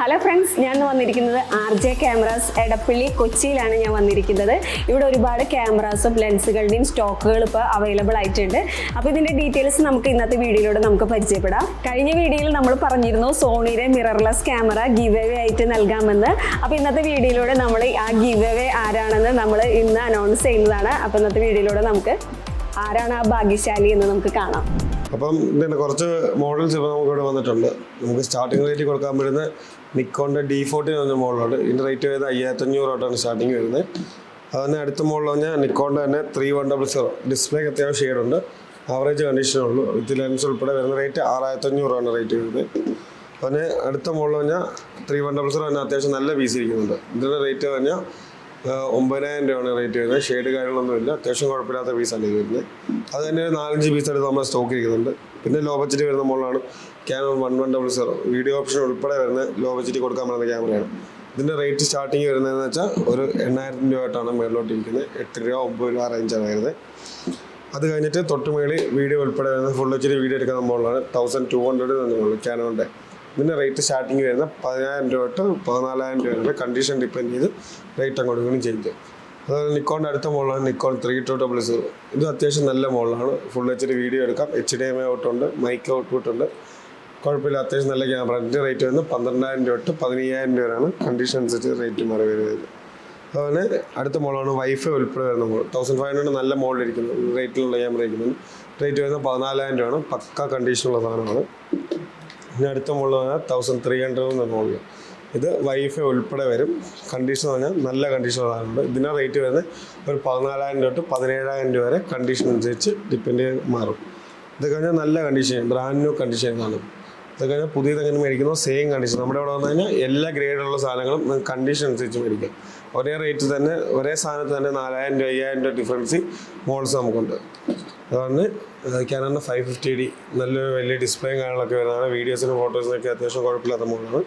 Hello friends ഞാൻ വന്നിരിക്കുന്നത് R J cameras Edappally കൊച്ചിയിലാണ് ഞാൻ വന്നിരിക്കുന്നത്. ഇവിടെ ഒരുപാട് ക്യാമറാസും ലെൻസുകളുടെയും സ്റ്റോക്കുകൾ ഇപ്പോൾ അവൈലബിൾ ആയിട്ടുണ്ട്. അപ്പോൾ ഇതിന്റെ ഡീറ്റെയിൽസ് നമുക്ക് ഇന്നത്തെ വീഡിയോയിലൂടെ നമുക്ക് പരിചയപ്പെടാം. കഴിഞ്ഞ വീഡിയോയിൽ നമ്മൾ പറഞ്ഞിരുന്നു സോണിയുടെ മിറർലെസ് ക്യാമറ ഗീവ് ആയിട്ട് നൽകാമെന്ന്. അപ്പോൾ ഇന്നത്തെ വീഡിയോയിലൂടെ നമ്മൾ ആ ഗീവ് അവേ ആരാണെന്ന് നമ്മൾ ഇന്ന് അനൗൺസ് ചെയ്യുന്നതാണ്. അപ്പോൾ ഇന്നത്തെ വീഡിയോയിലൂടെ നമുക്ക് ആരാണ് ആ ഭാഗ്യശാലി എന്ന് നമുക്ക് കാണാം. അപ്പം പിന്നെ കുറച്ച് മോഡൽസ് ഇപ്പോൾ നമുക്ക് ഇവിടെ വന്നിട്ടുണ്ട്. നമുക്ക് സ്റ്റാർട്ടിംഗ് റേറ്റ് കൊടുക്കാൻ പറ്റുന്ന നിക്കോണിന്റെ ഡി ഫോർട്ടി എന്ന് പറഞ്ഞ മോഡലുണ്ട് ഇതിന്റെ റേറ്റ് വരുന്നത് അയ്യായിരത്തഞ്ഞൂറ് തൊട്ടാണ് സ്റ്റാർട്ടിങ് വരുന്നത്. അതിന് അടുത്ത മോഡൽ പറഞ്ഞാൽ നിക്കോണിന്റെ തന്നെ ത്രീ വൺ ഡബിൾ സീറോ ഡിസ്പ്ലേക്ക് അത്യാവശ്യം ഷെയ്ഡുണ്ട്. ആവറേജ് കണ്ടീഷനേ ഉള്ളൂ. വിത്ത് ലെൻസ് ഉൾപ്പെടെ വരുന്ന റേറ്റ് ആറായിരത്തഞ്ഞൂറാണ് റേറ്റ് വരുന്നത്. അതിന് അടുത്ത മോഡൽ പറഞ്ഞാൽ ത്രീ വൺ ഡബിൾ സീറോ തന്നെ അത്യാവശ്യം നല്ല പീസ് ഇരിക്കുന്നുണ്ട്. ഇതിന്റെ റേറ്റ് പറഞ്ഞാൽ ഒമ്പതിനായിരം രൂപയാണ് റേറ്റ് വരുന്നത്. ഷെയ്ഡ് കാര്യങ്ങളൊന്നുമില്ല. അത്യാവശ്യം കുഴപ്പമില്ലാത്ത പീസാണ് ഇത് വരുന്നത്. അത് തന്നെ ഒരു നാലഞ്ച് പീസ് എടുത്ത് നമ്മൾ സ്റ്റോക്ക് ഇരിക്കുന്നുണ്ട്. പിന്നെ ലോ ബഡ്ജറ്റ് വരുന്ന മോളാണ് camera one one double zero video option ഉൾപ്പെടെ വരുന്ന ലോ ബഡ്ജറ്റ് കൊടുക്കാൻ പറ്റുന്ന ക്യാമറയാണ് ഇതിന്റെ റേറ്റ് സ്റ്റാർട്ടിങ് വരുന്നതെന്ന് വെച്ചാൽ ഒരു എണ്ണായിരം രൂപ ആയിട്ടാണ് മേളിലോട്ട് ഇരിക്കുന്നത് എട്ട് രൂപ ഒമ്പത് രൂപ റേഞ്ചാണ് വരുന്നത്. അത് കഴിഞ്ഞിട്ട് തൊട്ട് മേളിൽ വീഡിയോ ഉൾപ്പെടെ വരുന്ന ഫുൾ ഡി വീഡിയോ എടുക്കുന്ന മോളാണ് തൗസൻഡ് ടു ഹൺഡ്രഡ് തന്നെയുള്ളൂ ക്യാനോന്റെ ഇതിന്റെ റേറ്റ് സ്റ്റാർട്ടിങ് വരുന്ന പതിനായിരം രൂപ തൊട്ട് പതിനാലായിരം രൂപ വരെ കണ്ടീഷൻ ഡിപ്പെൻഡ് ചെയ്ത് റേറ്റ് അങ്ങോട്ട് ഇങ്ങോട്ടും ചെയ്യും. അതുപോലെ നിക്കോണിന്റെ അടുത്ത മോളാണ് Nikon three two double zero ഇത് അത്യാവശ്യം നല്ല മോളാണ്. ഫുൾ എച്ച് ഡി വീഡിയോ എടുക്കാം എച്ച് ഡി എം ഐ ഔട്ടുണ്ട് മൈക്ക് ഔട്ട്പുട്ട് ഉണ്ട്. കുഴപ്പമില്ല. അത്യാവശ്യം നല്ല ക്യാമറ അതിന്റെ റേറ്റ് വരുന്നത് പന്ത്രണ്ടായിരം രൂപ തൊട്ട് പതിനയ്യായിരം രൂപ വരെയാണ്. കണ്ടീഷൻ അനുസരിച്ച് റേറ്റ് മാറി വരുന്നത്. അതുപോലെ അടുത്ത മോളാണ് വൈഫൈ ഉൾപ്പെടെ വരുന്ന മോൾ. തൗസൻഡ് ഫൈവ് ഹൺഡ്രഡ് നല്ല മോളിലിരിക്കുന്നു റേറ്റിലുള്ള ക്യാമറ ഇരിക്കുന്നത് റേറ്റ് വരുന്നത് പതിനാലായിരം രൂപയാണ്. പക്ക കണ്ടീഷനുള്ള സാധനമാണ്. ഇനി അടുത്ത മോളിൽ തൗസൻഡ് ത്രീ ഹൺഡ്രഡ് എന്ന മോളിൽ ഇത് വൈഫൈ ഉൾപ്പെടെ വരും. കണ്ടീഷൻ പറഞ്ഞാൽ നല്ല കണ്ടീഷൻ സാധനമുണ്ട് ഇതിന്റെ റേറ്റ് വരുന്നത് ഒരു പതിനാലായിരം രൂപ തൊട്ട് പതിനേഴായിരം രൂപ വരെ കണ്ടീഷൻ അനുസരിച്ച് ഡിപ്പെൻഡ് ചെയ്ത് മാറും. ഇത് കഴിഞ്ഞാൽ നല്ല കണ്ടീഷൻ ബ്രാൻഡ് ന്യൂ കണ്ടീഷൻ കാണും ഇത് കഴിഞ്ഞാൽ പുതിയത് എങ്ങനെ മേടിക്കുന്നോ സെയിം കണ്ടീഷൻ നമ്മുടെ ഇവിടെ വന്നു കഴിഞ്ഞാൽ എല്ലാ ഗ്രേഡുള്ള സാധനങ്ങളും കണ്ടീഷൻ അനുസരിച്ച് മേടിക്കാം. ഒരേ റേറ്റ് തന്നെ ഒരേ സാധനത്ത് തന്നെ നാലായിരം രൂപ അയ്യായിരം രൂപ ഡിഫറൻസ് മോൾസ് നമുക്കുണ്ട്. അതുകൊണ്ട് ക്യാനറിന്റെ ഫൈവ് ഫിഫ്റ്റി ഡി നല്ലൊരു വലിയ ഡിസ്പ്ലേയും കാര്യങ്ങളൊക്കെ വരുന്നതാണ്. വീഡിയോസിനും ഫോട്ടോസിനൊക്കെ അത്യാവശ്യം കുഴപ്പമില്ലാത്ത മോഡലാണ്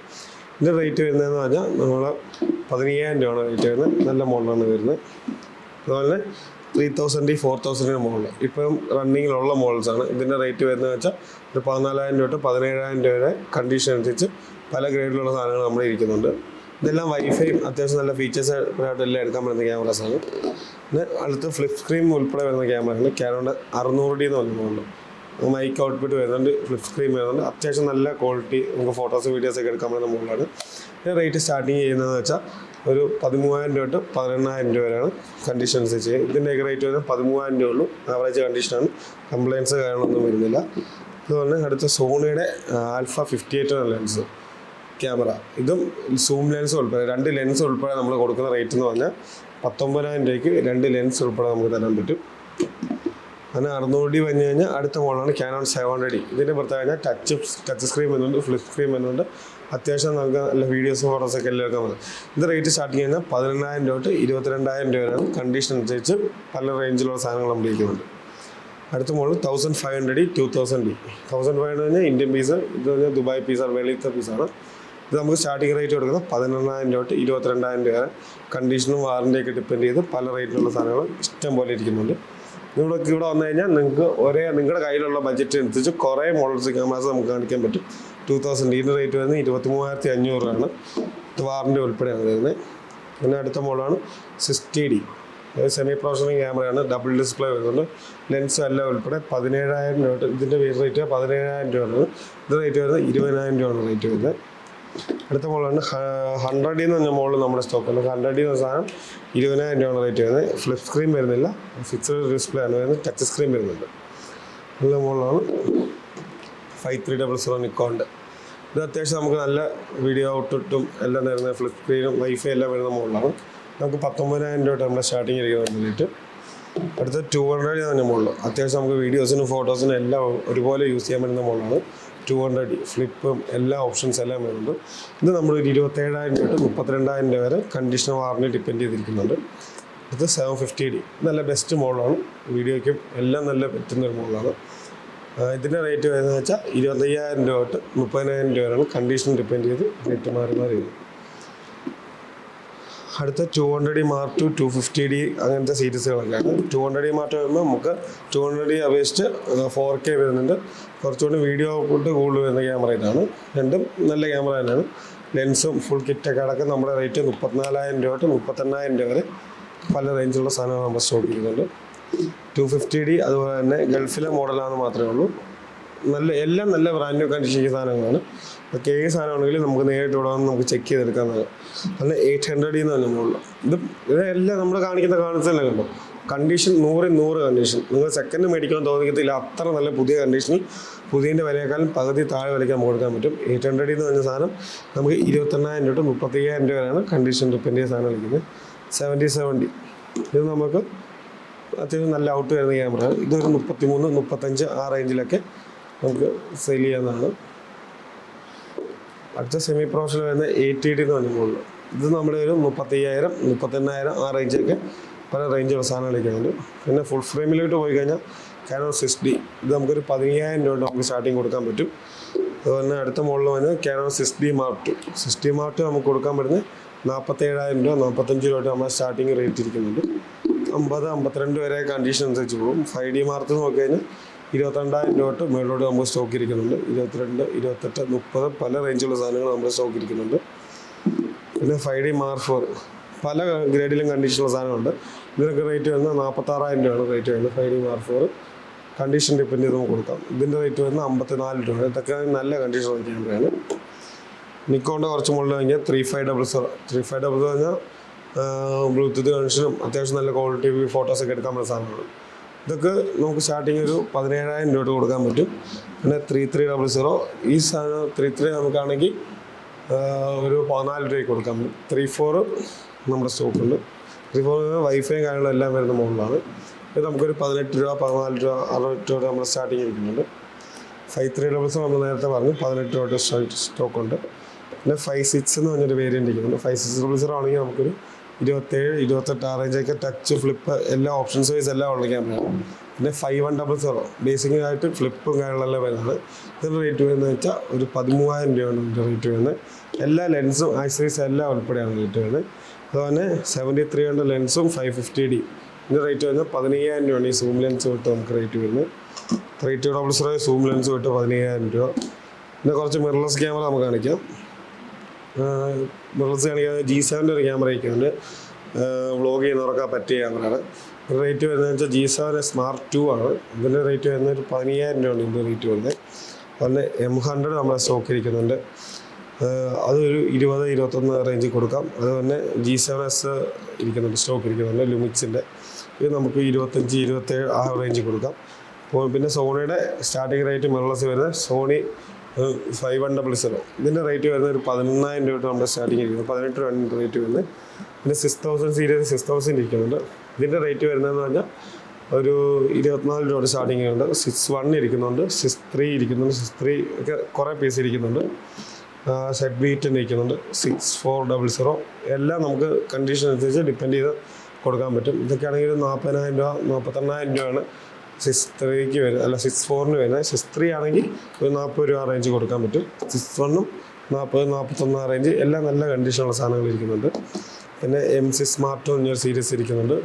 ഇതിന്റെ റേറ്റ് വരുന്നതെന്ന് പറഞ്ഞാൽ നമ്മൾ പതിനയ്യായിരം രൂപയാണ് റേറ്റ് വരുന്നത്. നല്ല മോഡലാണ് വരുന്നത്. അതുപോലെ ത്രീ തൗസൻഡ് ഫോർ തൗസൻഡിന് മുകളിൽ ഇപ്പം റണ്ണിങ്ങിലുള്ള മോഡൽസ് ആണ്. ഇതിന്റെ റേറ്റ് വരുന്നത് വെച്ചാൽ ഒരു പതിനാലായിരം രൂപ തൊട്ട് പതിനേഴായിരം രൂപ വരെ കണ്ടീഷൻ അനുസരിച്ച് പല ഗ്രേഡിലുള്ള സാധനങ്ങൾ നമ്മൾ ഇരിക്കുന്നുണ്ട്. ഇതെല്ലാം വൈഫൈയും അത്യാവശ്യം നല്ല ഫീച്ചേഴ്സ് എല്ലാം എടുക്കാൻ പറ്റുന്ന ക്യാമറാസാണ് പിന്നെ അടുത്ത് ഫ്ലിപ്പ് സ്ക്രീൻ ഉൾപ്പെടെ വരുന്ന ക്യാമറയാണ് ക്യാനോണ്ട് അറുന്നൂറ് ഡി എന്ന് പറഞ്ഞ മോഡൽ മൈക്ക് ഔട്ട്പുട്ട് വരുന്നുണ്ട് ഫ്ലിപ്പ് സ്ക്രീൻ വരുന്നുണ്ട്. അത്യാവശ്യം നല്ല ക്വാളിറ്റി നമുക്ക് ഫോട്ടോസ് വീഡിയോസ് ഒക്കെ എടുക്കാൻ പറ്റുന്ന മുകളിലാണ് പിന്നെ റേറ്റ് സ്റ്റാർട്ടിങ് ചെയ്യുന്നതെന്ന് വെച്ചാൽ ഒരു പതിമൂവായിരം രൂപ തൊട്ട് പതിനെണ്ണായിരം രൂപ വരെയാണ് കണ്ടീഷൻ അനുസരിച്ച് ഇതിന്റെയൊക്കെ റേറ്റ് വരുന്നത് പതിമൂവായിരം രൂപ ഉള്ളൂ. ആവറേജ് കണ്ടീഷനാണ് കംപ്ലയിൻസ് കാര്യങ്ങളൊന്നും വരുന്നില്ല. അതുപോലെ അടുത്ത സോണിയുടെ ആൽഫ ഫിഫ്റ്റി എയ്റ്റ് എന്ന ലെൻസ് ക്യാമറ ഇതും സൂം ലെൻസ് ഉൾപ്പെടെ രണ്ട് ലെൻസ് ഉൾപ്പെടെ നമ്മൾ കൊടുക്കുന്ന റേറ്റ് എന്ന് പറഞ്ഞാൽ പത്തൊമ്പതിനായിരം രൂപയ്ക്ക് രണ്ട് ലെൻസ് ഉൾപ്പെടെ നമുക്ക് തരാൻ പറ്റും. അങ്ങനെ അറുന്നൂറ് ഡി വന്നു കഴിഞ്ഞാൽ അടുത്ത മോഡലാണ് ക്യാനോൺ സെവൻ ഡി ഇതിന്റെ പുറത്ത് കഴിഞ്ഞാൽ ടച്ച് ടച്ച് സ്ക്രീൻ വരുന്നുണ്ട് ഫ്ലിപ്പ് സ്ക്രീൻ വരുന്നുണ്ട്. അത്യാവശ്യം നമുക്ക് നല്ല വീഡിയോസും ഫോട്ടോസൊക്കെ എല്ലാം എടുക്കാൻ പറ്റും ഇത് റേറ്റ് സ്റ്റാർട്ട് ചെയ്യുന്നത് പതിനെണ്ണായിരം രൂപ തൊട്ട് ഇരുപത്തിരണ്ടായിരം രൂപ വരെയാണ്. കണ്ടീഷൻ അനുസരിച്ച് പല റേഞ്ചിലുള്ള സാധനങ്ങൾ നമ്മൾ ഇരിക്കുന്നുണ്ട് അടുത്ത model thousand five hundred D two thousand D thousand five hundred കഴിഞ്ഞാൽ ഇന്ത്യൻ പീസ് ഇത് പറഞ്ഞാൽ ദുബായ് പീസാണ് വെളിയിലത്തെ പീസാണ് ഇത് നമുക്ക് സ്റ്റാർട്ടിംഗ് റേറ്റ് കൊടുക്കുന്നത് പതിനെണ്ണായിരം രൂപ തൊട്ട് ഇരുപത്തിരണ്ടായിരം രൂപ കണ്ടീഷനും വാറന്റിയൊക്കെ ഡിപ്പെൻഡ് ചെയ്ത് പല റേറ്റിലുള്ള സാധനങ്ങൾ ഇഷ്ടം പോലെ ഇരിക്കുന്നുണ്ട്. നിങ്ങൾക്ക് ഇവിടെ വന്നു കഴിഞ്ഞാൽ നിങ്ങൾക്ക് ഒരേ നിങ്ങളുടെ കയ്യിലുള്ള ബഡ്ജറ്റ് അനുസരിച്ച് കുറേ മോഡൽസ് ക്യാമറാസ് നമുക്ക് കാണിക്കാൻ പറ്റും. ടു തൗസൻഡ് ഇതിന്റെ റേറ്റ് വരുന്നത് ഇരുപത്തി മൂവായിരത്തി അഞ്ഞൂറാണ് ഇത് വാറണ്ടി ഉൾപ്പെടെയാണ് വരുന്നത്. പിന്നെ അടുത്ത മോഡലാണ് സിക്സ്റ്റി ഡി സെമി പ്രൊഫഷണൽ ക്യാമറയാണ് ഡബിൾ ഡിസ്പ്ലേ വരുന്നുണ്ട്. ലെൻസ് എല്ലാം ഉൾപ്പെടെ പതിനേഴായിരം രൂപ. ഇതിന്റെ റേറ്റ് പതിനേഴായിരം രൂപയാണ്. ഇത് റേറ്റ് വരുന്നത് ഇരുപതിനായിരം രൂപയാണ് റേറ്റ് വരുന്നത്. അടുത്ത മോളാണ്. ഹൺഡ്രഡ് എന്ന് പറഞ്ഞ മോൾ നമ്മുടെ സ്റ്റോക്ക് ഉണ്ട് ഹൺഡ്രഡ് എന്ന സാധനം ഇരുപതിനായിരം രൂപയാണ് റേറ്റ് വരുന്നത്. ഫ്ലിപ്പ് സ്ക്രീൻ വരുന്നില്ല. ഫിക്സഡ് ഡിസ്പ്ലേ ആണ് വരുന്നത്. ടച്ച് സ്ക്രീൻ വരുന്നുണ്ട്. നല്ല മോളാണ്. ഫൈവ് ത്രീ ഡബിൾ സീറോ നിക്കോണ്ട് ഇത് അത്യാവശ്യം നമുക്ക് നല്ല വീഡിയോ ഔട്ട്പുട്ടും എല്ലാം തരുന്ന ഫ്ലിപ്പ് സ്ക്രീനും വൈഫൈ എല്ലാം വരുന്ന മോളിലാണ് നമുക്ക് പത്തൊമ്പതിനായിരം രൂപ നമ്മുടെ സ്റ്റാർട്ടിങ് ഇരിക്കുന്ന വേണ്ടിയിട്ട് അടുത്ത ടു ഹൺഡ്രഡ് തന്നെ മുകളിൽ അത്യാവശ്യം നമുക്ക് വീഡിയോസിനും ഫോട്ടോസിനും എല്ലാം ഒരുപോലെ യൂസ് ചെയ്യാൻ പറ്റുന്ന മോഡലാണ് ടു ഹൺഡ്രഡ് ഫ്ലിപ്പും എല്ലാ ഓപ്ഷൻസ് എല്ലാം വരുന്നുണ്ട്. ഇത് നമ്മൾ ഒരു ഇരുപത്തേഴായിരം രൂപ തൊട്ട് മുപ്പത്തിരണ്ടായിരം രൂപ വരെ കണ്ടീഷൻ വാറണ്ടി ഡിപ്പെൻഡ് ചെയ്തിരിക്കുന്നുണ്ട്. ഇത് സെവൻ ഫിഫ്റ്റി ഡി നല്ല ബെസ്റ്റ് മോഡലാണ് വീഡിയോയ്ക്കും എല്ലാം നല്ല പറ്റുന്ന ഒരു മോഡലാണ് ഇതിന്റെ റേറ്റ് വരുന്നത് വെച്ചാൽ ഇരുപത്തയ്യായിരം രൂപ തൊട്ട് മുപ്പതിനായിരം രൂപ വരെയാണ് കണ്ടീഷൻ ഡിപ്പെൻഡ് ചെയ്ത് റേറ്റ് മാറി മാറി വരും അടുത്ത two hundred D mark two two fifty D അങ്ങനത്തെ സീരീസുകളൊക്കെയാണ് ടു ഹൺഡ്രഡ് ഡി മാർക്ക് വരുമ്പോൾ നമുക്ക് ടു ഹൺഡ്രഡ് ഡി അപേക്ഷിച്ച് ഫോർ കെ വരുന്നുണ്ട്. കുറച്ചുകൂടി വീഡിയോ ഔട്ട്പുട്ട് കൂടുതൽ വരുന്ന ക്യാമറ ഇതാണ്. രണ്ടും നല്ല ക്യാമറ തന്നെയാണ്. ലെൻസും ഫുൾ കിറ്റൊക്കെ അടക്കം നമ്മുടെ റേറ്റ് മുപ്പത്തിനാലായിരം രൂപ തൊട്ട് മുപ്പത്തെണ്ണായിരം രൂപ വരെ പല റേഞ്ചിലുള്ള സാധനങ്ങൾ നമ്മൾ സ്റ്റോക്ക് ചെയ്യുന്നുണ്ട് ടു ഫിഫ്റ്റി ഡി അതുപോലെ തന്നെ ഗൾഫിലെ മോഡലാണെന്ന് മാത്രമേ ഉള്ളൂ. നല്ല എല്ലാം നല്ല ബ്രാൻഡ് ന്യൂ കണ്ടീഷൻ സാധനങ്ങളാണ്. ഒക്കെ ഏത് സാധനമാണെങ്കിലും നമുക്ക് നേരിട്ട് ഇവിടെ വന്ന് നമുക്ക് ചെക്ക് ചെയ്തെടുക്കാവുന്നതാണ്. അല്ല എയ്റ്റ് ഹൺഡ്രഡിൽ നിന്ന് തന്നെ ഉള്ളു ഇത് ഇതെല്ലാം നമ്മൾ കാണിക്കുന്ന കാണുന്നത് തന്നെ കണ്ടോ? കണ്ടീഷൻ നൂറിൽ നൂറ് കണ്ടീഷൻ നിങ്ങൾ സെക്കൻഡ് മേടിക്കാൻ തോന്നിക്കത്തില്ല. അത്ര നല്ല പുതിയ കണ്ടീഷനിൽ പുതിയതിന്റെ വിലയേക്കാളും പകുതി താഴെ വിലയ്ക്ക് നമുക്ക് കൊടുക്കാൻ പറ്റും. എയ്റ്റ് ഹൺഡ്രഡിൽ നിന്ന് പറഞ്ഞ സാധനം നമുക്ക് ഇരുപത്തെണ്ണായിരം രൂപ തൊട്ട് മുപ്പത്തയ്യായിരം രൂപ വരെയാണ് കണ്ടീഷൻ ചെയ്ത സാധനം വിളിക്കുന്നത് സെവന്റി സെവന്റി ഇത് നമുക്ക് അത്യാവശ്യം നല്ല ഔട്ട് വരുന്ന ക്യാമറ ഇതൊരു മുപ്പത്തി മൂന്ന് മുപ്പത്തഞ്ച് ആ റേഞ്ചിലൊക്കെ നമുക്ക് സെയിൽ ചെയ്യാവുന്നതാണ് അടുത്ത സെമി പ്രൊഫഷണൽ വരുന്ന എ ടി ഡി എന്ന് പറഞ്ഞുള്ളൂ ഇത് നമ്മുടെ ഒരു മുപ്പത്തയ്യായിരം മുപ്പത്തെണ്ണായിരം ആ റേഞ്ചൊക്കെ പല റേഞ്ചുള്ള സാധനങ്ങളൊക്കെയുണ്ട് പിന്നെ ഫുൾ ഫ്രെയിമിലോട്ട് പോയി കഴിഞ്ഞാൽ കാനോ സിക്സ് ഡി ഇത് നമുക്കൊരു പതിനയ്യായിരം രൂപ നമുക്ക് സ്റ്റാർട്ടിങ് കൊടുക്കാൻ പറ്റും. അതുപോലെ തന്നെ അടുത്ത മോഡൽ വന്ന് Canon six D mark six D mark നമുക്ക് കൊടുക്കാൻ പറ്റുന്നത് നാൽപ്പത്തേഴായിരം രൂപ നാൽപ്പത്തഞ്ച് രൂപ നമ്മൾ സ്റ്റാർട്ടിങ് റേറ്റ് ഇരിക്കുന്നുണ്ട്. അമ്പത് അമ്പത്തിരണ്ട് വരെ കണ്ടീഷൻ അനുസരിച്ച് പോകും. ഫൈവ് ഡി മാർട്ട് നോക്കി കഴിഞ്ഞാൽ ഇരുപത്തിരണ്ടായിരം രൂപ തൊട്ട് മുകളിലോട്ട് നമ്മൾ സ്റ്റോക്ക് ഇരിക്കുന്നുണ്ട്. ഇരുപത്തിരണ്ട് ഇരുപത്തെട്ട് മുപ്പത് പല റേഞ്ചുള്ള സാധനങ്ങൾ നമ്മൾ സ്റ്റോക്ക് ഇരിക്കുന്നുണ്ട്. പിന്നെ ഫൈവ് ഡി മാർ ഫോർ പല ഗ്രേഡിലും കണ്ടീഷനുള്ള സാധനമുണ്ട് ഇതിനൊക്കെ റേറ്റ് വരുന്നത് നാൽപ്പത്താറായിരം രൂപയാണ് റേറ്റ് വരുന്നത് five D mark four condition depend ചെയ്ത് നമുക്ക് കൊടുക്കാം. ഇതിന്റെ റേറ്റ് വരുന്നത് അമ്പത്തിനാല് രൂപ ഇതൊക്കെ നല്ല കണ്ടീഷനുള്ള ക്യാമറയാണ് നിക്കോണിന്റെ കുറച്ച് മുകളിൽ കഴിഞ്ഞാൽ three five double zero three five double zero പറഞ്ഞാൽ ബ്ലൂടൂത്ത് കണക്ഷനും അത്യാവശ്യം നല്ല ക്വാളിറ്റി ഫോട്ടോസൊക്കെ എടുക്കാൻ പറ്റുന്ന സാധനമാണ്. ഇതൊക്കെ നമുക്ക് സ്റ്റാർട്ടിങ് ഒരു പതിനേഴായിരം രൂപ കൊടുക്കാൻ പറ്റും. പിന്നെ ത്രീ ത്രീ ഡബിൾ സീറോ ഈ സാധനം ത്രീ ത്രീ നമുക്കാണെങ്കിൽ ഒരു പതിനാല് രൂപയ്ക്ക് കൊടുക്കാൻ പറ്റും. ത്രീ ഫോർ നമ്മുടെ സ്റ്റോക്കുണ്ട് ത്രീ ഫോർ വൈഫൈ കാര്യങ്ങളും എല്ലാം വരുന്ന മോഡലാണ്. ഇത് നമുക്കൊരു പതിനെട്ട് രൂപ പതിനാല് രൂപ അറുപത് രൂപ നമ്മൾ സ്റ്റാർട്ടിങ് ഇരിക്കുന്നുണ്ട്. ഫൈവ് ത്രീ ഡബിൾ സീറോ നമ്മൾ നേരത്തെ പറഞ്ഞു. പതിനെട്ട് രൂപയുടെ സ്റ്റോക്ക് ഉണ്ട്. പിന്നെ ഫൈവ് സിക്സ് എന്ന് പറഞ്ഞൊരു വേരിയന്റ് ഇരിക്കുന്നുണ്ട്. ഫൈവ് സിക്സ് ഡബിൾ സീറോ ആണെങ്കിൽ നമുക്കൊരു ഇരുപത്തേഴ് ഇരുപത്തെട്ട് ആ റേഞ്ചൊക്കെ ടച്ച് ഫ്ലിപ്പ് എല്ലാ ഓപ്ഷൻസ് വൈസ് എല്ലാം ഉള്ള ക്യാമറയാണ് പിന്നെ five one double zero basic ആയിട്ട് ഫ്ലിപ്പും കാര്യങ്ങളെല്ലാം വരുന്നത്. ഇതിന്റെ റേറ്റ് വരുന്നത് വെച്ചാൽ ഒരു പതിമൂവായിരം രൂപയാണ് ഇതിന്റെ റേറ്റ് വരുന്നത്. എല്ലാ ലെൻസും ആക്സറീസ് എല്ലാം ഉൾപ്പെടെയാണ് റേറ്റ് വരുന്നത്. അതുപോലെ സെവന്റി ത്രീ ഹൺഡ്രഡ് ലെൻസും ഫൈവ് ഫിഫ്റ്റി ഡി ഇതിന്റെ റേറ്റ് വരുന്നത് പതിനയ്യായിരം രൂപയാണ് ഈ സൂം ലെൻസ് വിട്ട് നമുക്ക് റേറ്റ് വരുന്നത്. Two double zero zoom lens വിട്ട് പതിനയ്യായിരം രൂപ. പിന്നെ കുറച്ച് മിറർലെസ് ക്യാമറ നമുക്ക് കാണിക്കാം. മിറർലെസ് കാണിക്കാൻ ജി സെവന്റെ ഒരു ക്യാമറയൊക്കെ ഉണ്ട് വ്ളോഗ് ചെയ്യുന്നവർക്ക് പറ്റിയ ക്യാമറയാണ് റേറ്റ് വരുന്നത് വെച്ചാൽ ജി സെവൻ സ്മാർട്ട് ടു ആണ്. ഇതിന്റെ റേറ്റ് വരുന്നത് ഒരു പതിനയ്യായിരം രൂപയാണ് ഇതിന്റെ റേറ്റ് വരുന്നത്. അതുപോലെ എം ഹൺഡ്രഡ് നമ്മളെ സ്റ്റോക്ക് ഇരിക്കുന്നുണ്ട്. അതൊരു ഇരുപത് ഇരുപത്തൊന്ന് റേഞ്ചിൽ കൊടുക്കാം. അതുപോലെ ജി സെവൻ എസ് ഇരിക്കുന്നുണ്ട് സ്റ്റോക്ക് ഇരിക്കുന്നുണ്ട് ലുമിക്സിന്റെ ഇത് നമുക്ക് ഇരുപത്തഞ്ച് ഇരുപത്തേഴ് ആ റേഞ്ചിൽ കൊടുക്കാം. അപ്പോൾ പിന്നെ സോണിയുടെ സ്റ്റാർട്ടിങ് റേറ്റ് മെറലസ് വരുന്നത് Sony five one double zero ഇതിന്റെ റേറ്റ് വരുന്നത് ഒരു പതിനൊന്നായിരം രൂപ നമ്മുടെ സ്റ്റാർട്ടിങ് ഇരിക്കുന്നത് പതിനെട്ട് രൂപ റേറ്റ് വരുന്നത്. പിന്നെ six thousand series six thousand ഇരിക്കുന്നുണ്ട്. ഇതിന്റെ റേറ്റ് വരുന്നതെന്ന് പറഞ്ഞാൽ ഒരു ഇരുപത്തിനാല് രൂപ സ്റ്റാർട്ടിങ് ഉണ്ട് സിക്സ് വൺ ഇരിക്കുന്നുണ്ട്. സിക്സ് ത്രീ ഇരിക്കുന്നുണ്ട്. സിക്സ് ത്രീ ഒക്കെ കുറേ പീസ് ഇരിക്കുന്നുണ്ട്. സെറ്റ് ബീറ്റ് ഇരിക്കുന്നുണ്ട്. സിക്സ് ഫോർ ഡബിൾ സീറോ എല്ലാം നമുക്ക് കണ്ടീഷൻ അനുസരിച്ച് ഡിപ്പെൻഡ് ചെയ്ത് കൊടുക്കാൻ പറ്റും. ഇതൊക്കെ ഒരു നാൽപ്പതിനായിരം രൂപ നാൽപ്പത്തെണ്ണായിരം രൂപയാണ് സിക്സ് ത്രീക്ക് വരുന്ന അല്ല സിക്സ് ഫോറിന് വരുന്നത് സിക്സ് ത്രീ ആണെങ്കിൽ ഒരു നാൽപ്പത് രൂപ റേഞ്ച് കൊടുക്കാൻ പറ്റും. സിക്സ് വണ്ണും നാൽപ്പത് നാൽപ്പത്തൊന്ന് റേഞ്ച് എല്ലാം നല്ല കണ്ടീഷനുള്ള സാധനങ്ങൾ ഇരിക്കുന്നുണ്ട്. പിന്നെ എം സി സ്മാർട്ട് എന്നൊരു സീരീസ് ഇരിക്കുന്നുണ്ട്.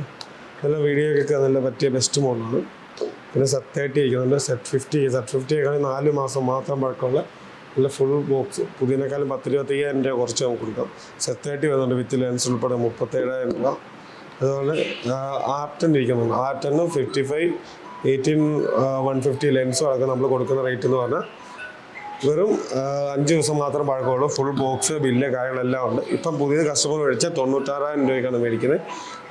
നല്ല വീഡിയോയ്ക്കൊക്കെ നല്ല പറ്റിയ ബെസ്റ്റ് മോഡലാണ് പിന്നെ സെറ്റ് തേർട്ടി ഇരിക്കുന്നുണ്ട്. സെറ്റ് ഫിഫ്റ്റി സെറ്റ് ഫിഫ്റ്റി ആണെങ്കിൽ നാല് മാസം മാത്രം പഴക്കമുള്ള നല്ല ഫുൾ ബോക്സ് പുതിയതിനേക്കാളും പത്ത് ഇരുപത്തയ്യായിരം രൂപ കുറച്ച് നമുക്ക് കൊടുക്കാം. സെറ്റ് തേർട്ടി വരുന്നുണ്ട് വിത്ത് ലെൻസ് ഉൾപ്പെടെ മുപ്പത്തേഴായിരം രൂപ. അതുപോലെ ആർ ടെൻ ഇരിക്കുന്നുണ്ട്. R ടെന്നും fifty five eighteen one fifty ലെൻസും അതൊക്കെ നമ്മൾ കൊടുക്കുന്ന റേറ്റ് എന്ന് പറഞ്ഞാൽ വെറും അഞ്ച് ദിവസം മാത്രം പഴക്കമുള്ളൂ. ഫുൾ ബോക്സ് ബില്ല് കാര്യങ്ങളെല്ലാം ഉണ്ട്. ഇപ്പം പുതിയ കസ്റ്റമർ മേടിച്ചാൽ തൊണ്ണൂറ്റാറായിരം രൂപയ്ക്കാണ് മേടിക്കുന്നത്.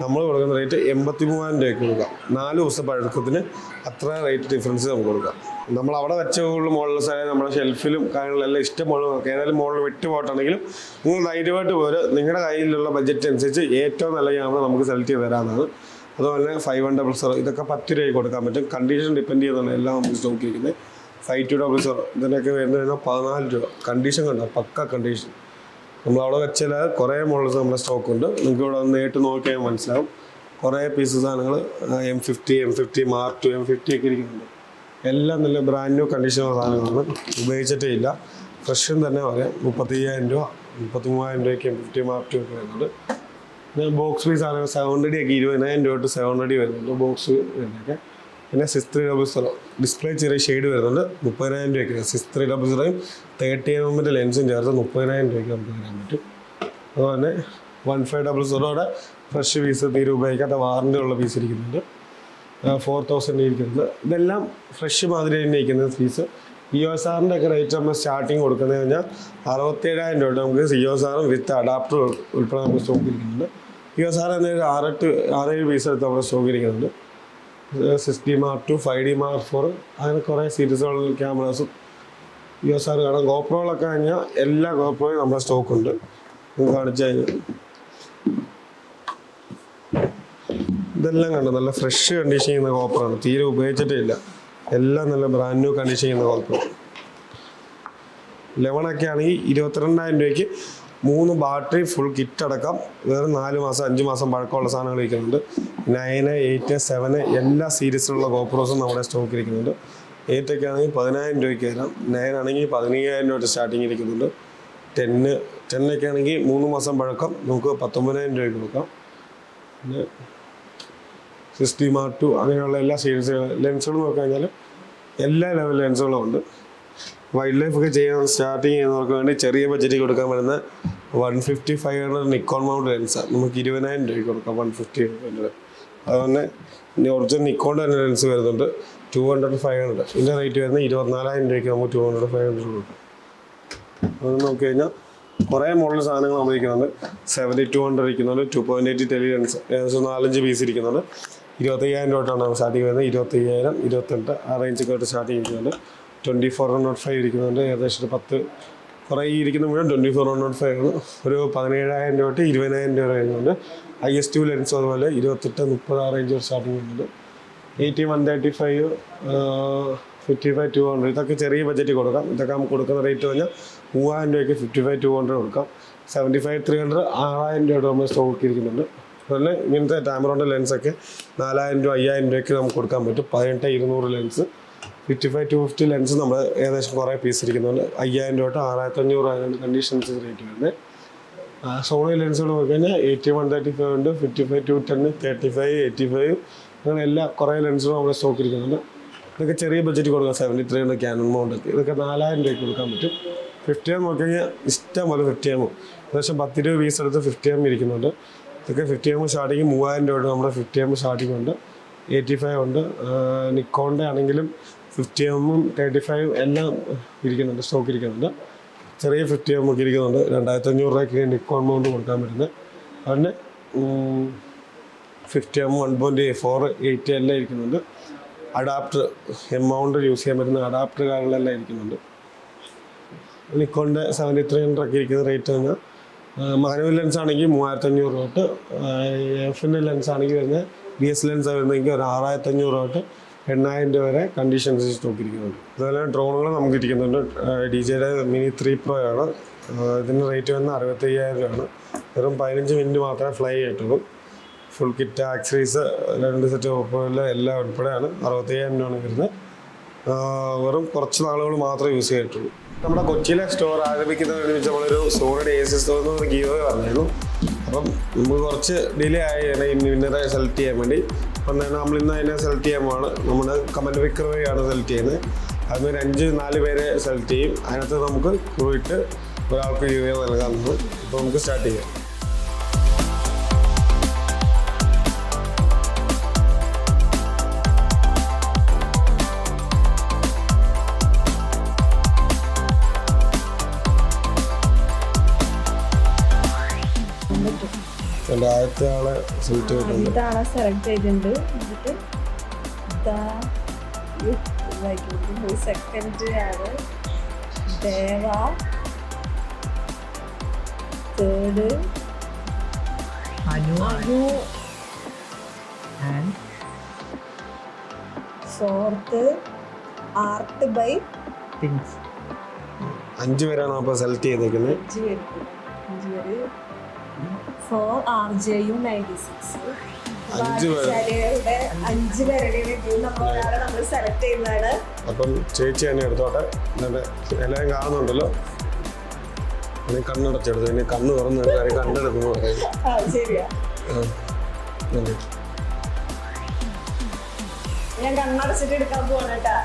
നമ്മൾ കൊടുക്കുന്ന റേറ്റ് എൺപത്തി മൂവായിരം രൂപയ്ക്ക് കൊടുക്കാം. നാല് ദിവസം പഴക്കത്തിന് അത്ര റേറ്റ് ഡിഫറൻസ് നമുക്ക് കൊടുക്കാം. നമ്മൾ അവിടെ വെച്ച കൂടുതൽ മോഡൽസ് സാധനം നമ്മുടെ ഷെൽഫിലും കാര്യങ്ങളെല്ലാം ഇഷ്ടം മോഡൽ നോക്കാം ഏതായാലും മോഡൽ വിട്ട് പോയിട്ടുണ്ടെങ്കിലും നിങ്ങൾ ധൈര്യമായിട്ട് പോര്. നിങ്ങളുടെ കയ്യിലുള്ള ബഡ്ജറ്റ് അനുസരിച്ച് ഏറ്റവും നല്ല ക്യാമറ നമുക്ക് സെലക്ട് ചെയ്ത് തരാമെന്നാണ് അതുപോലെ ഫൈവ് വൺ ഡബിൾ സീറോ ഇതൊക്കെ പത്ത് രൂപയ്ക്ക് കൊടുക്കാൻ പറ്റും. കണ്ടീഷൻ ഡിപ്പെൻഡ് ചെയ്താണ് എല്ലാം നമുക്ക് ചെയ്യുന്നത് ഫൈവ് ടു ഡബിൾ സീറോ ഇതിനൊക്കെ വരുന്ന പതിനാല് രൂപ. കണ്ടീഷൻ കണ്ടോ? പക്ക കണ്ടീഷൻ നമ്മൾ അവിടെ വെച്ചാൽ കുറേ മോഡൽസ് നമ്മുടെ സ്റ്റോക്ക് ഉണ്ട്. നിങ്ങൾക്ക് ഇവിടെ നേരിട്ട് നോക്കിയാൽ മനസ്സിലാവും. കുറേ പീസ് സാധനങ്ങൾ M fifty M fifty mark two M fifty ഒക്കെ ഇരിക്കുന്നുണ്ട്. എല്ലാം നല്ല ബ്രാൻഡ് ന്യൂ കണ്ടീഷനുള്ള സാധനങ്ങളാണ്. ഉപയോഗിച്ചിട്ടേ ഇല്ല. ഫ്രഷും തന്നെ പറയാം. മുപ്പത്തി അയ്യായിരം രൂപ മുപ്പത്തി മൂവായിരം രൂപയ്ക്ക് എം ഫിഫ്റ്റി മാർക്ക് ടു ഒക്കെ വരുന്നുണ്ട്. ബോക്സ് പീസ് ആണെങ്കിൽ സെവൻ ഹൺഡ്രഡ് ഒക്കെ ഇരുപതിനായിരം രൂപ തൊട്ട് സെവൻ ഹൺഡ്രഡ് വരുന്നുണ്ട് ബോക്സ് വരുന്നതൊക്കെ. പിന്നെ six three double zero display ചെറിയ ഷെയ്ഡ് വരുന്നുണ്ട് മുപ്പതിനായിരം രൂപയ്ക്ക് സിക്സ് ത്രീ ഡബിൾ സീറോയും തേർട്ടി എം എമ്മിന്റെ ലെൻസും ചേർത്ത് മുപ്പതിനായിരം രൂപയ്ക്ക് നമുക്ക് തരാൻ പറ്റും. അതുപോലെ വൺ ഫൈവ് ഡബിൾ സീറോയുടെ ഫ്രഷ് പീസ് തീരെ ഉപയോഗിക്കാത്ത വാറണ്ടി ഉള്ള പീസ് ഇരിക്കുന്നുണ്ട്. ഫോർ തൗസൻഡ് ഇരിക്കുന്നുണ്ട് ഇതെല്ലാം ഫ്രഷ് മാതിരി തന്നെ ഇരിക്കുന്ന ഫീസ് ഇ ഒ എസ് ആറിന്റെ ഒക്കെ റേറ്റ് നമ്മൾ സ്റ്റാർട്ടിങ് കൊടുക്കുന്നത് കഴിഞ്ഞാൽ അറുപത്തേഴായിരം രൂപ നമുക്ക് സി ഒ എസ് ആറും വിത്ത് അഡാപ്റ്റർ ഉൾപ്പെടെ നമുക്ക് സ്റ്റോക്ക് ഇരിക്കുന്നുണ്ട്. ഇ ഒ എസ് ആർ എന്നൊരു ആറെട്ട് ആറേഴ് പീസ് എടുത്ത് നമ്മൾ സ്റ്റോക്ക് ഇരിക്കുന്നുണ്ട്. Six D mark two five D mark four അങ്ങനെ കുറേ സീരീസുകളിൽ ക്യാമറാസും ഇ എസ് ആർ കാണാം. ഗോപ്രോകളൊക്കെ കഴിഞ്ഞാൽ എല്ലാ ഗോപ്രോയും നമ്മുടെ സ്റ്റോക്കുണ്ട് കാണിച്ചു കഴിഞ്ഞാൽ ഇതെല്ലാം കണ്ടു? നല്ല ഫ്രഷ് കണ്ടീഷൻ ചെയ്യുന്ന ഗോപ്രാണ് തീരെ ഉപയോഗിച്ചിട്ടേ ഇല്ല. എല്ലാം നല്ല ബ്രാൻഡ് ന്യൂ കണ്ടീഷൻ ചെയ്യുന്ന കുഴപ്പം ലെവണൊക്കെ ആണെങ്കിൽ ഇരുപത്തിരണ്ടായിരം രൂപയ്ക്ക് മൂന്ന് ബാറ്ററി ഫുൾ കിറ്റ് അടക്കം. വേറെ നാല് മാസം അഞ്ച് മാസം പഴക്കമുള്ള സാധനങ്ങൾ ഇരിക്കുന്നുണ്ട് നയന് എയ്റ്റ് സെവന് എല്ലാ സീരീസിലുള്ള ഗോപ്രോസും നമ്മുടെ സ്റ്റോക്ക് ഇരിക്കുന്നുണ്ട്. എയ്റ്റ് ഒക്കെ ആണെങ്കിൽ പതിനായിരം രൂപയ്ക്ക് തരാം നയൻ ആണെങ്കിൽ പതിനയ്യായിരം രൂപ സ്റ്റാർട്ടിങ് ഇരിക്കുന്നുണ്ട്. ടെന്ന് ടെന്നൊക്കെ ആണെങ്കിൽ മൂന്ന് മാസം പഴക്കം. നമുക്ക് പത്തൊമ്പതിനായിരം രൂപയ്ക്ക് കൊടുക്കാം. പിന്നെ സിക്സ്റ്റി മാർ ടു അങ്ങനെയുള്ള എല്ലാ സീരീസ് ലെൻസുകൾ കഴിഞ്ഞാലും എല്ലാ ലെവൽ ലെൻസുകളും ഉണ്ട്. വൈൽഡ് ലൈഫ് ഒക്കെ ചെയ്യാൻ സ്റ്റാർട്ടിങ് ചെയ്യുന്നവർക്ക് വേണ്ടി ചെറിയ ബഡ്ജറ്റിൽ കൊടുക്കാൻ പറ്റുന്ന one fifty five hundred Nikon mount ലെൻസാണ് നമുക്ക് ഇരുപതിനായിരം രൂപയ്ക്ക് കൊടുക്കാം വൺ ഫിഫ്റ്റി ഹൺഡ്രഡ് അതുപോലെ ഇനി ഒറിജിനൽ നിക്കോണിന്റെ തന്നെ ലെൻസ് വരുന്നുണ്ട്. ടു ഹൺഡ്രഡ് ഫൈവ് ഹൺഡ്രഡ് ഇതിന്റെ റേറ്റ് വരുന്നത് ഇരുപത്തിനാലായിരം രൂപയ്ക്ക് നമുക്ക് ടു ഹൺഡ്രഡ് ഫൈവ് ഹൺഡ്രഡ് കൊടുക്കാം. അത് നോക്കി കഴിഞ്ഞാൽ കുറേ മോഡൽ സാധനങ്ങൾ നമ്മൾ ഇരിക്കുന്നുണ്ട് സെവന്റി ടു ഹൺഡ്രഡ് ഇരിക്കുന്നുണ്ട്. Two point eight tele lens lens നാലഞ്ച് പീസ് ഇരിക്കുന്നുണ്ട്. ഇരുപത്തയ്യായിരം തൊട്ടാണ് സ്റ്റാർട്ടിങ് വരുന്നത് ഇരുപത്തയ്യായിരം ഇരുപത്തെട്ട് ആ റേഞ്ചൊക്കെ ആയിട്ട് സ്റ്റാർട്ടിങ് ചെയ്യുന്നുണ്ട്. ട്വന്റി ഫോർ നോട്ട് ഫൈവ് ഇരിക്കുന്നുണ്ട്. ഏകദേശം ഒരു പത്ത് കുറേ ഇരിക്കുന്ന മുഴുവൻ ട്വന്റി ഫോർ നോട്ട് ഫൈവ് ആണ് ഒരു പതിനേഴായിരം രൂപ തൊട്ട് ഇരുപതിനായിരം രൂപ വരുന്നുണ്ട്. ഐ എസ് ടു ലെൻസും അതുപോലെ ഇരുപത്തെട്ട് മുപ്പത് ആ റേഞ്ച് സ്റ്റാർട്ടിങ് വരുന്നുണ്ട് eighty one thirty five fifty five two hundred ഇതൊക്കെ ചെറിയ ബഡ്ജറ്റ് കൊടുക്കാം. ഇതൊക്കെ നമുക്ക് കൊടുക്കുന്ന റേറ്റ് പറഞ്ഞാൽ മൂവായിരം രൂപയ്ക്ക് ഫിഫ്റ്റി ഫൈവ് ടു ഹൺഡ്രഡ് കൊടുക്കാം. സെവന്റി ഫൈവ് ത്രീ ഹൺഡ്രഡ് ആറായിരം രൂപയുടെ നമ്മൾ സ്റ്റോക്ക് ഇരിക്കുന്നുണ്ട്. അതുപോലെ ഇങ്ങനത്തെ ടാമറോണിന്റെ ലെൻസൊക്കെ നാലായിരം രൂപ അയ്യായിരം രൂപയ്ക്ക് നമുക്ക് കൊടുക്കാൻ പറ്റും. പതിനെട്ട് ഇരുന്നൂറ് lens fifty five two fifty lens നമ്മൾ ഏകദേശം കുറേ പീസ് ഇരിക്കുന്നുണ്ട്. അയ്യായിരം രൂപ തൊട്ട് ആറായിരത്തി അഞ്ഞൂറ് ആയിരം കണ്ടീഷൻസ് റേറ്റ് വരുന്നത് സോണി ലെൻസുകൾ നോക്കി കഴിഞ്ഞാൽ എയ്റ്റി വൺ തേർട്ടി ഫൈവ് ഉണ്ട്. Fifty five two ten thirty five eighty five അങ്ങനെ എല്ലാ കുറേ ലെൻസുകളും നമ്മുടെ സ്റ്റോക്ക് ഇരിക്കുന്നുണ്ട്. ഇതൊക്കെ ചെറിയ ബഡ്ജറ്റ് കൊടുക്കാം. സെവന്റി ത്രീ ഉണ്ട് ക്യാനൺ മൗണ്ടൊക്കെ ഇതൊക്കെ നാലായിരം രൂപയ്ക്ക് കൊടുക്കാൻ പറ്റും. ഫിഫ്റ്റി എം നോക്കി കഴിഞ്ഞാൽ ഇഷ്ടം പോലെ ഫിഫ്റ്റി എം ഏകദേശം പത്ത് രൂപ പീസ് എടുത്ത് ഫിഫ്റ്റി എം ഇരിക്കുന്നുണ്ട്. ഇതൊക്കെ ഫിഫ്റ്റി എം സ്റ്റാർട്ടിങ് മൂവായിരം രൂപ തൊട്ട് നമ്മുടെ ഫിഫ്റ്റി എം സ്റ്റാർട്ടിങ് ഉണ്ട്. എയ്റ്റി ഫൈവ് ഉണ്ട് നിക്കോണിന്റെ ആണെങ്കിലും ഫിഫ്റ്റി എമ്മും തേർട്ടി ഫൈവ് എല്ലാം ഇരിക്കുന്നുണ്ട് സ്റ്റോക്ക് ഇരിക്കുന്നുണ്ട്. ചെറിയ ഫിഫ്റ്റി എം ഒക്കെ ഇരിക്കുന്നുണ്ട്. രണ്ടായിരത്തി അഞ്ഞൂറ് രൂപയ്ക്ക് നിക്കോൺ മൗണ്ട് കൊടുക്കാൻ പറ്റുന്നത്. അതിന് fifty M one point four eight എല്ലാം ഇരിക്കുന്നുണ്ട്. അഡാപ്റ്റർ എമൗണ്ട് യൂസ് ചെയ്യാൻ പറ്റുന്ന അഡാപ്റ്റർ കാര്യങ്ങളെല്ലാം ഇരിക്കുന്നുണ്ട്. നിക്കോണിന്റെ സെവന്റി ത്രീ ഹൺഡ്രഡ് ഒക്കെ ഇരിക്കുന്ന റേറ്റ് കഴിഞ്ഞാൽ മാനുവൽ ലെൻസ് ആണെങ്കിൽ മൂവായിരത്തി അഞ്ഞൂറ് തൊട്ട് എഫിന്റെ ലെൻസ് ആണെങ്കിൽ വരുന്നത് ബി എസ് ലെൻസ് വരുന്നെങ്കിൽ ഒരു ആറായിരത്തി അഞ്ഞൂറ് തൊട്ട് എണ്ണായിരം രൂപ വരെ കണ്ടീഷൻസ് സ്റ്റോക്ക് ഇരിക്കുന്നുണ്ട് അതുപോലെ ഡ്രോണുകൾ നമുക്ക് ഇരിക്കുന്നുണ്ട്. ഡി ജെയുടെ മിനി ത്രീ പ്രോ ആണ്. ഇതിന്റെ റേറ്റ് വരുന്നത് അറുപത്തയ്യായിരം രൂപയാണ്. വെറും പതിനഞ്ച് മിനിറ്റ് മാത്രമേ ഫ്ലൈ ആയിട്ടുള്ളൂ ഫുൾ കിറ്റ് ആക്സറീസ് രണ്ട് സെറ്റ് ഓപ്പോയിൽ എല്ലാം ഉൾപ്പെടെയാണ് അറുപത്തയ്യായിരം രൂപയാണ് വരുന്നത്. വെറും കുറച്ച് നാളുകൾ മാത്രമേ യൂസ് ചെയ്തിട്ടുള്ളൂ നമ്മുടെ കൊച്ചിയിലെ സ്റ്റോർ ആരംഭിക്കുന്നതിന് വെച്ച് നമ്മളൊരു സോണിയുടെ എ സി സ്റ്റോർ എന്ന് ഗീവേ പറഞ്ഞിരുന്നു അപ്പം നമുക്ക് കുറച്ച് ഡിലേ ആയി വിന്നറെ സെലക്ട് ചെയ്യാൻ വേണ്ടി. അപ്പം തന്നെ നമ്മൾ ഇന്ന് അതിനെ സെലക്ട് ചെയ്യാൻ പോവാണ് നമ്മുടെ കമന്റ് വിക്രമയാണ് സെലക്ട് ചെയ്യുന്നത്. ഒരു അഞ്ച് നാല് പേരെ സെലക്ട് ചെയ്യും. അതിനകത്ത് നമുക്ക് പോയിട്ട് ഒരാൾക്ക് ഗീവേ നൽകാമെന്ന് അപ്പോൾ നമുക്ക് സ്റ്റാർട്ട് ചെയ്യാം. എന്റെ ആദ്യത്തെ ആളെ സെലക്ട് ചെയ്തിട്ടുണ്ട്. ഇതാണ് സെലക്ട് ചെയ്തിട്ടുണ്ട്. എന്നിട്ട് ഇതാ വായിക്കുന്നത് സെക്കൻഡ് ആണ്. Deva. Third Anu fourth art by things അഞ്ച് പേരാണ് അപ്പോൾ സെലക്ട് ചെയ്തേക്കുന്നത് അഞ്ച് പേര്. അഞ്ച് പേര്. ഫോർ ആർ ജെയും നയന്റി സിക്സ് അഞ്ച് പേരുടെ നമ്മൾ സെലക്ട് ചെയ്യുന്നതാണ്. അപ്പം ചേച്ചി തന്നെ എടുത്തോട്ടെ. എന്നിട്ട് എല്ലാവരും കാണുന്നുണ്ടല്ലോ? ഇനി കണ്ണടച്ചെടുത്തു. ഇനി കണ്ണ് തുറന്ന് എല്ലാവരും ശരിയാ. ഞാൻ കണ്ണടച്ചിട്ട് എടുക്കാൻ പോവാണ് കേട്ടാ.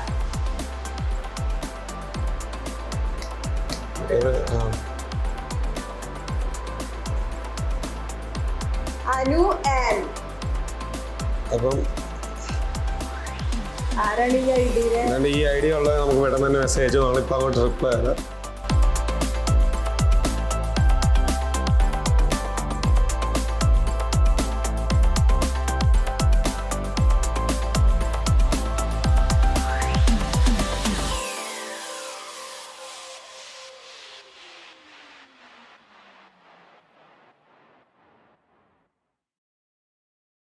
അനു ആൻ അപ്പം ആരാണ് ഈ ഐഡിയിൽ അതുകൊണ്ട് ഈ ഐഡിയ ഉള്ളത് നമുക്ക് പെട്ടെന്ന് തന്നെ മെസ്സേജ് നമ്മളിപ്പോൾ അങ്ങോട്ട് റിപ്ലൈ തരാം